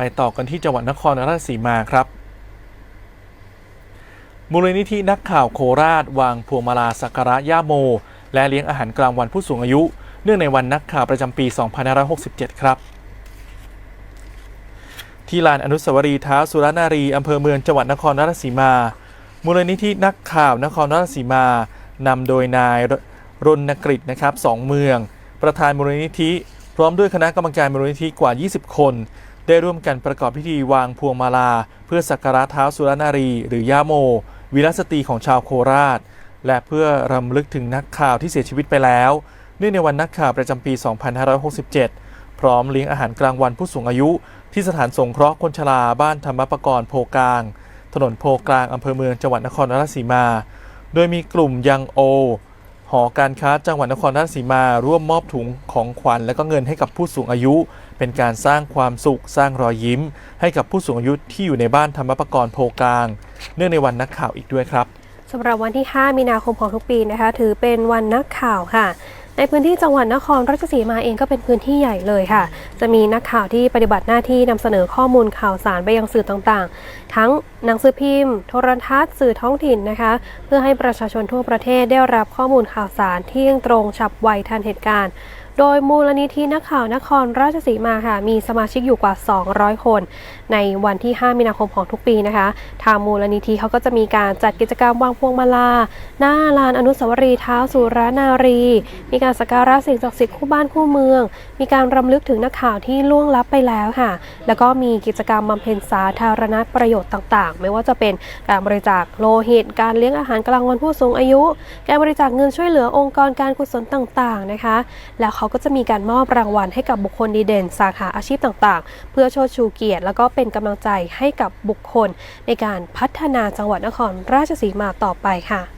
ไปต่อกันที่จังหวัดนครราชสีมาครับ มูลนิธินักข่าวโคราช วางพวงมาลาสักการะย่าโม และเลี้ยงอาหารกลางวันผู้สูงอายุ เนื่องในวันนักข่าวประจำปี 2567 ครับ ที่ลานอนุสาวรีย์ท้าสุรนารีอำเภอเมืองจังหวัดนครราชสีมา มูลนิธินักข่าวนครราชสีมานำโดยนายรณกฤษนะครับสองเมือง ประธานมูลนิธิ พร้อมด้วยคณะกรรมการมูลนิธิกว่า 20 คน ได้ร่วมกันประกอบพิธีวางพวงมาลา เพื่อสักการะเท้าสุรนารี หรือย่าโม วีรสตรีของชาวโคราช และเพื่อรำลึกถึงนักข่าวที่เสียชีวิตไปแล้ว เนื่องในวันนักข่าวประจำปี 2567 พร้อมเลี้ยงอาหารกลางวันผู้สูงอายุ ที่สถานสงเคราะห์คนชราบ้านธรรมประกรณ์โพกลาง ถนนโพกลางอำเภอเมืองจังหวัดนครราชสีมา โดยมีกลุ่มยังโอ หอการค้าจังหวัดนครราชสีมา ร่วมมอบถุงของขวัญและก็เงินให้กับผู้สูงอายุ เป็นการสร้างความสุขสร้างรอยยิ้ม ให้กับผู้สูงอายุที่อยู่ในบ้านธรรมประกรโพกลาง เนื่องในวันนักข่าวอีกด้วยครับสำหรับวันที่ 5 มีนาคมของทุกปีนะคะ ถือเป็นวันนักข่าวค่ะ ในพื้นที่จังหวัดนครราชสีมาเองก็เป็นพื้นที่ใหญ่เลยค่ะ จะมีนักข่าวที่ปฏิบัติหน้าที่นำเสนอข้อมูลข่าวสารไปยังสื่อต่างๆ ทั้งหนังสือพิมพ์ โทรทัศน์ สื่อท้องถิ่นนะคะ เพื่อให้ประชาชนทั่วประเทศได้รับข้อมูลข่าวสารที่ยงตรงฉับไวทันเหตุการณ์ โดยมูลนิธินักข่าวนครราชสีมาค่ะ มีสมาชิกอยู่กว่า 200 คน ในวันที่ 5 มีนาคมของทุกปีนะคะ ทางมูลนิธิเขาก็จะมีการจัดกิจกรรมวางพวงมาลา หน้าลานอนุสาวรีย์เท้าวสุรนารี มีการสักการะสิ่งศักดิ์สิทธิ์คู่บ้านคู่เมือง มีการรำลึกถึงนักข่าวที่ล่วงลับไปแล้วค่ะ แล้วก็มีกิจกรรมบำเพ็ญสาธารณประโยชน์ต่างๆ ไม่ว่าจะเป็นการบริจาคโลหิต การเลี้ยงอาหารกลางวันผู้สูงอายุ การบริจาคเงินช่วยเหลือองค์กรการกุศลต่างๆนะคะ แล้วเขาก็จะมีการมอบรางวัลให้กับบุคคลดีเด่น สาขาอาชีพต่างๆ เพื่อโชดชูเกียรติ แล้วก็เป็นกำลังใจให้กับบุคคล ในการพัฒนาจังหวัดนครราชสีมาต่อไปค่ะ